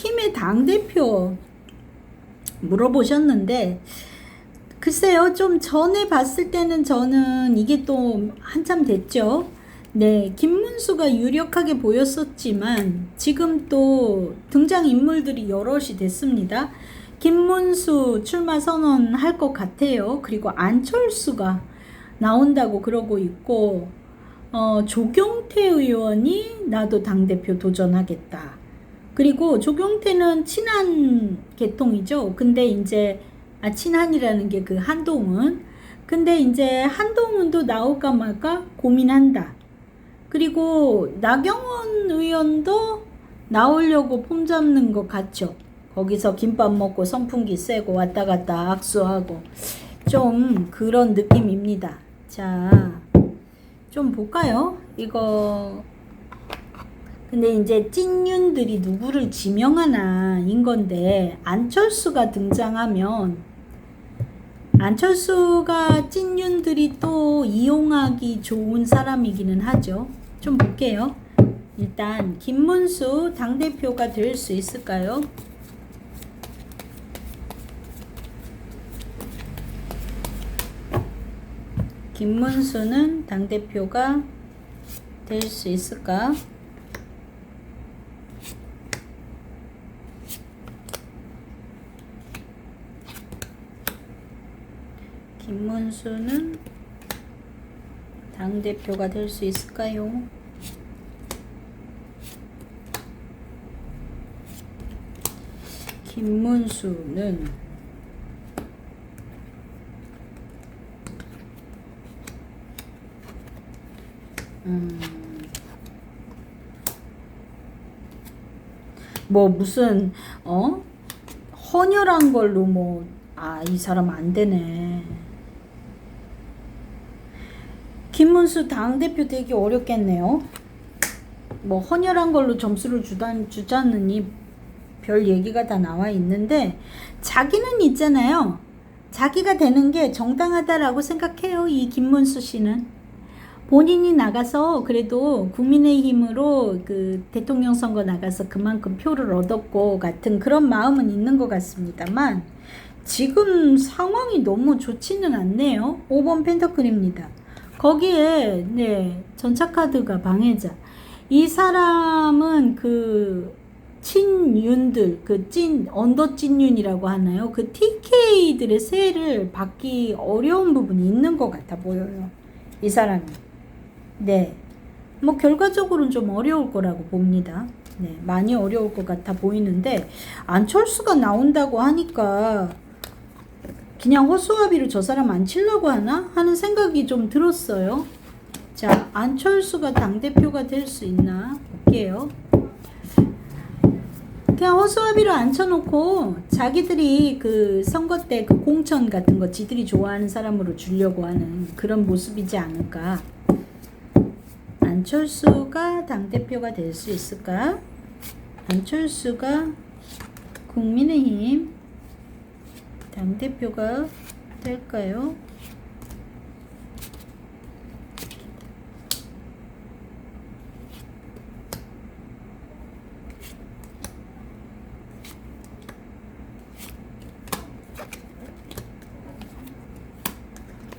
국힘의 당대표 물어보셨는데, 글쎄요, 좀 전에 봤을 때는 저는 이게 또 한참 됐죠. 네, 김문수가 유력하게 보였었지만, 지금 또 등장 인물들이 여럿이 됐습니다. 김문수 출마 선언할 것 같아요. 그리고 안철수가 나온다고 그러고 있고, 어, 조경태 의원이 나도 당대표 도전하겠다. 그리고 조경태는 친한 계통이죠. 근데 이제, 아, 친한이라는 게 그 한동훈. 근데 이제 한동훈도 나올까 말까 고민한다. 그리고 나경원 의원도 나오려고 폼 잡는 것 같죠. 거기서 김밥 먹고 선풍기 쐬고 왔다 갔다 악수하고 좀 그런 느낌입니다. 자, 좀 볼까요? 이거 근데 이제 찐윤들이 누구를 지명하나인 건데 안철수가 등장하면 안철수가 찐윤들이 또 이용하기 좋은 사람이기는 하죠. 좀 볼게요. 일단 김문수 당대표가 될 수 있을까요? 김문수는 당대표가 될 수 있을까? 김문수는 당대표가 될 수 있을까요? 김문수는 음, 뭐 무슨 어 헌혈한 걸로 뭐 아 이 사람 안 되네. 김문수 당 대표 되기 어렵겠네요. 뭐 헌혈한 걸로 점수를 주다 주자느니 별 얘기가 다 나와 있는데 자기는 있잖아요. 자기가 되는 게 정당하다라고 생각해요. 이 김문수 씨는. 본인이 나가서 그래도 국민의힘으로 그 대통령 선거 나가서 그만큼 표를 얻었고 같은 그런 마음은 있는 것 같습니다만 지금 상황이 너무 좋지는 않네요. 5번 펜터클입니다. 거기에 네 전차카드가 방해자. 이 사람은 그 친윤들 그 찐 언더 찐윤이라고 하나요? 그 TK들의 세를 받기 어려운 부분이 있는 것 같아 보여요. 이 사람이. 네. 뭐 결과적으로는 좀 어려울 거라고 봅니다. 네, 많이 어려울 것 같아 보이는데 안철수가 나온다고 하니까 그냥 허수아비로 저 사람 안 치려고 하나 하는 생각이 좀 들었어요. 자, 안철수가 당대표가 될 수 있나 볼게요. 그냥 허수아비로 앉혀놓고 자기들이 그 선거 때 그 공천 같은 거 지들이 좋아하는 사람으로 주려고 하는 그런 모습이지 않을까. 안철수가 당대표가 될 수 있을까? 안철수가 국민의힘 당대표가 될까요?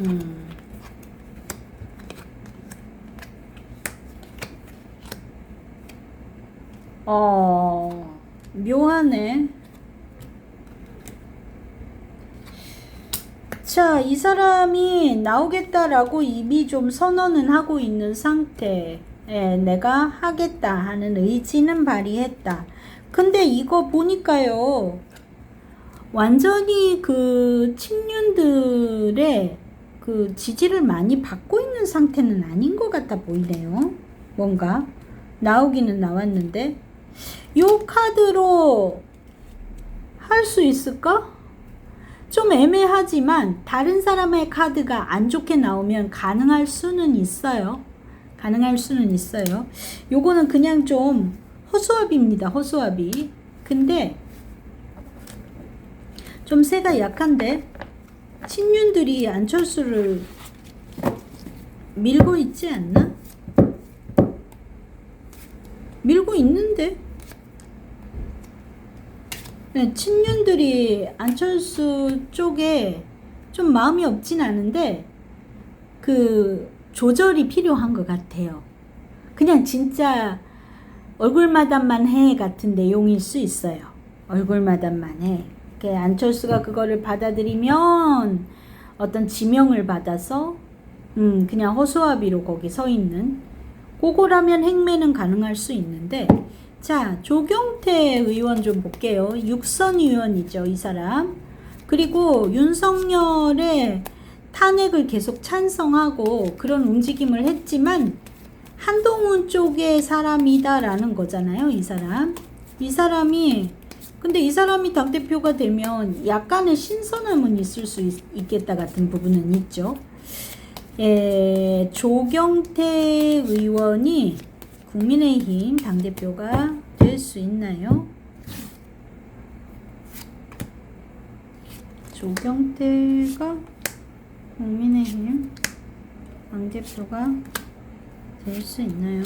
음. 어, 묘하네. 자, 이 사람이 나오겠다라고 이미 좀 선언은 하고 있는 상태. 에 내가 하겠다 하는 의지는 발휘했다. 근데 이거 보니까요. 완전히 그 친윤들의 그 지지를 많이 받고 있는 상태는 아닌 것 같아 보이네요. 뭔가 나오기는 나왔는데 요 카드로 할 수 있을까? 좀 애매하지만 다른 사람의 카드가 안 좋게 나오면 가능할 수는 있어요. 가능할 수는 있어요. 요거는 그냥 좀 허수아비입니다. 허수아비. 근데 좀 세가 약한데 친윤들이 안철수를 밀고 있지 않나? 밀고 있는데 네, 친윤들이 안철수 쪽에 좀 마음이 없진 않은데 그 조절이 필요한 것 같아요. 그냥 진짜 얼굴마담만 해 같은 내용일 수 있어요. 얼굴마담만 해. 안철수가 그거를 받아들이면 어떤 지명을 받아서 음 그냥 허수아비로 거기 서 있는 그거라면 행매는 가능할 수 있는데 자 조경태 의원 좀 볼게요. 육선 의원이죠 이 사람. 그리고 윤석열의 탄핵을 계속 찬성하고 그런 움직임을 했지만 한동훈 쪽의 사람이다라는 거잖아요, 이 사람. 이 사람이 근데 이 사람이 당대표가 되면 약간의 신선함은 있을 수 있, 있겠다 같은 부분은 있죠. 에, 조경태 의원이 국민의힘 당대표가 될 수 있나요? 조경태가 국민의힘 당대표가 될 수 있나요?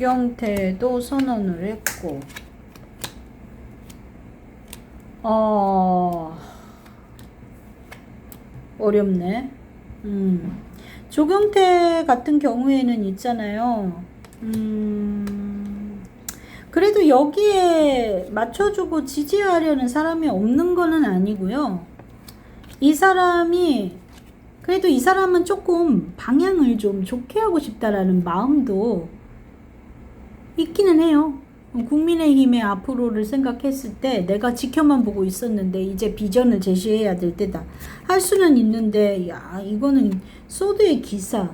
조경태도 선언을 했고, 어, 어렵네. 음. 조경태 같은 경우에는 있잖아요. 음, 그래도 여기에 맞춰주고 지지하려는 사람이 없는 거는 아니고요. 이 사람이, 그래도 이 사람은 조금 방향을 좀 좋게 하고 싶다라는 마음도 있기는 해요. 국민의힘의 앞으로를 생각했을 때 내가 지켜만 보고 있었는데 이제 비전을 제시해야 될 때다. 할 수는 있는데 야 이거는 소드의 기사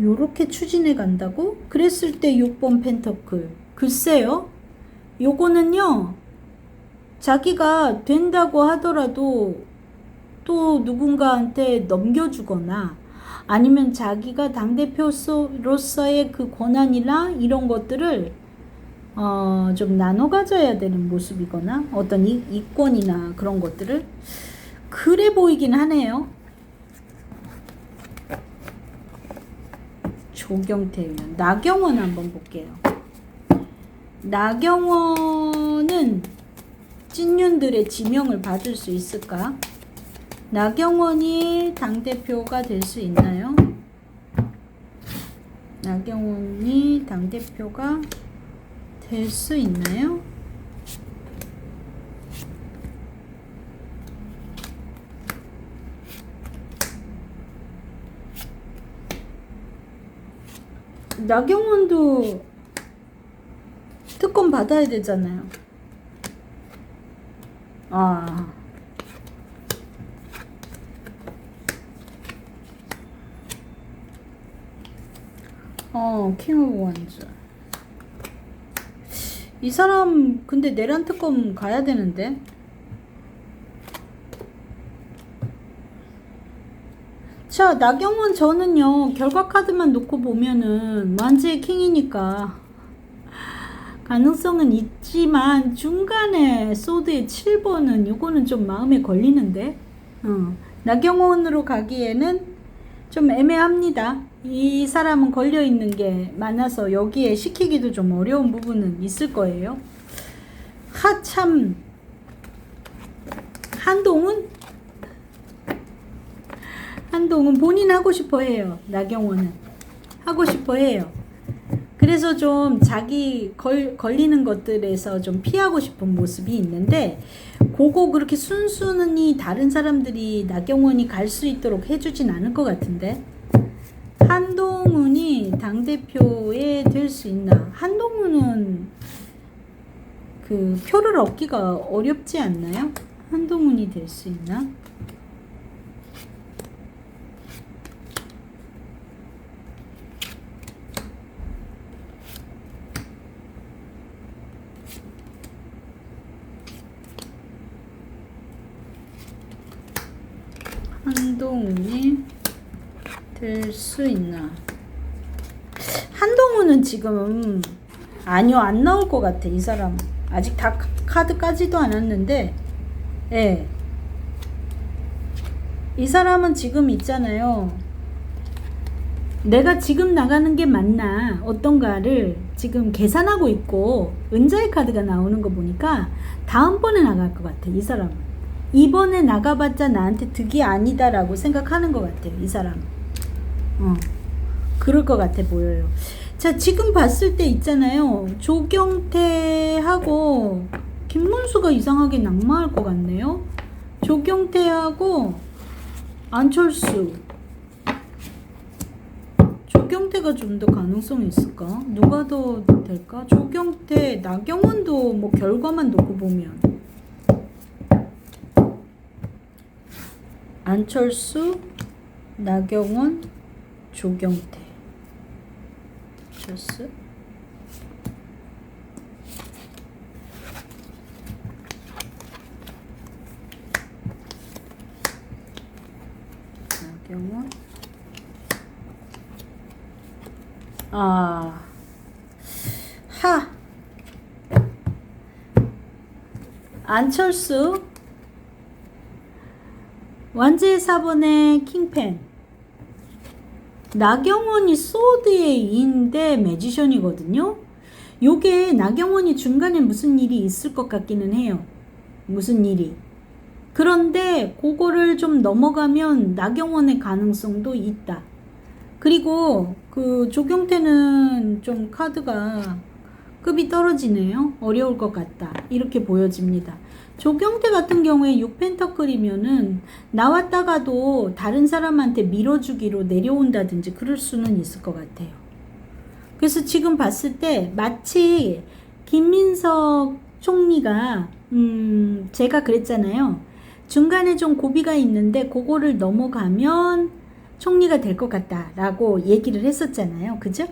요렇게 추진해 간다고? 그랬을 때 6번 펜터클 글쎄요. 요거는요. 자기가 된다고 하더라도 또 누군가한테 넘겨주거나 아니면 자기가 당대표로서의 그 권한이나 이런 것들을 어, 좀 나눠 가져야 되는 모습이거나 어떤 이, 이권이나 그런 것들을 그래 보이긴 하네요. 조경태 의원, 나경원 한번 볼게요. 나경원은 찐윤들의 지명을 받을 수 있을까? 나경원이 당대표가 될 수 있나요? 나경원이 당대표가 될 수 있나요? 나경원도 특권 받아야 되잖아요. 아. 어, 킹 오브 원즈. 이 사람 근데 내란 특검 가야 되는데. 자, 나경원 저는요, 결과 카드만 놓고 보면은 만지의 킹이니까 가능성은 있지만 중간에 소드의 7번은 이거는 좀 마음에 걸리는데. 어, 나경원으로 가기에는 좀 애매합니다. 이 사람은 걸려 있는 게 많아서 여기에 시키기도 좀 어려운 부분은 있을 거예요. 하참 한동훈 한동훈 본인 하고 싶어 해요. 나경원은 하고 싶어 해요. 그래서 좀 자기 걸, 걸리는 것들에서 좀 피하고 싶은 모습이 있는데 그거 그렇게 순순히 다른 사람들이 나경원이 갈 수 있도록 해주진 않을 것 같은데 한동훈이 당대표에 될 수 있나 한동훈은 그 표를 얻기가 어렵지 않나요? 한동훈이 될 수 있나? 한동훈이 될 수 있나? 한동훈은 지금 아니요 안 나올 것 같아 이 사람. 아직 다 카드까지도 안 왔는데 예. 이 사람은 지금 있잖아요. 내가 지금 나가는 게 맞나? 어떤가를 지금 계산하고 있고 은자의 카드가 나오는 거 보니까 다음번에 나갈 것 같아 이 사람은. 이번에 나가봤자 나한테 득이 아니다라고 생각하는 것 같아요 이 사람은 어. 그럴 것 같아 보여요. 자 지금 봤을 때 있잖아요. 조경태하고 김문수가 이상하게 낙마할 것 같네요. 조경태하고 안철수. 조경태가 좀 더 가능성이 있을까? 누가 더 될까? 조경태, 나경원도 뭐 결과만 놓고 보면. 안철수, 나경원, 조경태. 안철수. 나경원. 아, 하. 안철수. 완제의 4번의 킹펜. 나경원이 소드의 2인데 매지션이거든요. 요게 나경원이 중간에 무슨 일이 있을 것 같기는 해요. 무슨 일이. 그런데 그거를 좀 넘어가면 나경원의 가능성도 있다. 그리고 그 조경태는 좀 카드가 급이 떨어지네요. 어려울 것 같다. 이렇게 보여집니다. 조경태 같은 경우에 6펜터클이면은 나왔다가도 다른 사람한테 밀어주기로 내려온다든지 그럴 수는 있을 것 같아요. 그래서 지금 봤을 때 마치 김민석 총리가 음 제가 그랬잖아요. 중간에 좀 고비가 있는데 그거를 넘어가면 총리가 될 것 같다라고 얘기를 했었잖아요. 그죠?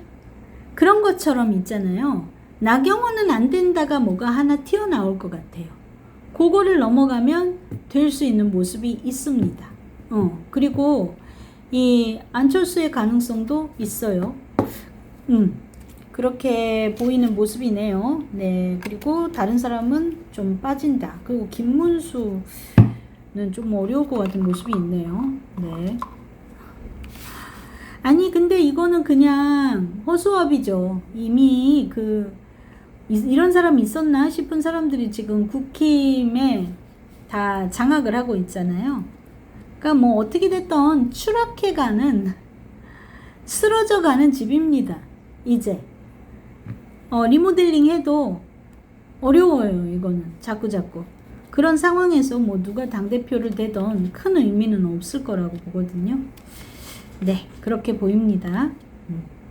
그런 것처럼 있잖아요. 나경원은 안 된다가 뭐가 하나 튀어나올 것 같아요. 그거를 넘어가면 될 수 있는 모습이 있습니다. 어, 그리고 이 안철수의 가능성도 있어요. 음, 그렇게 보이는 모습이네요. 네, 그리고 다른 사람은 좀 빠진다. 그리고 김문수는 좀 어려울 것 같은 모습이 있네요. 네. 아니 근데 이거는 그냥 허수아비죠. 이미 그 이- 이런 사람이 있었나 싶은 사람들이 지금 국힘에 다 장악을 하고 있잖아요. 그러니까 뭐 어떻게 됐던 추락해가는 쓰러져가는 집입니다. 이제 어, 리모델링 해도 어려워요. 이거는 자꾸 자꾸 그런 상황에서 뭐 누가 당 대표를 되던 큰 의미는 없을 거라고 보거든요. 네, 그렇게 보입니다. 음.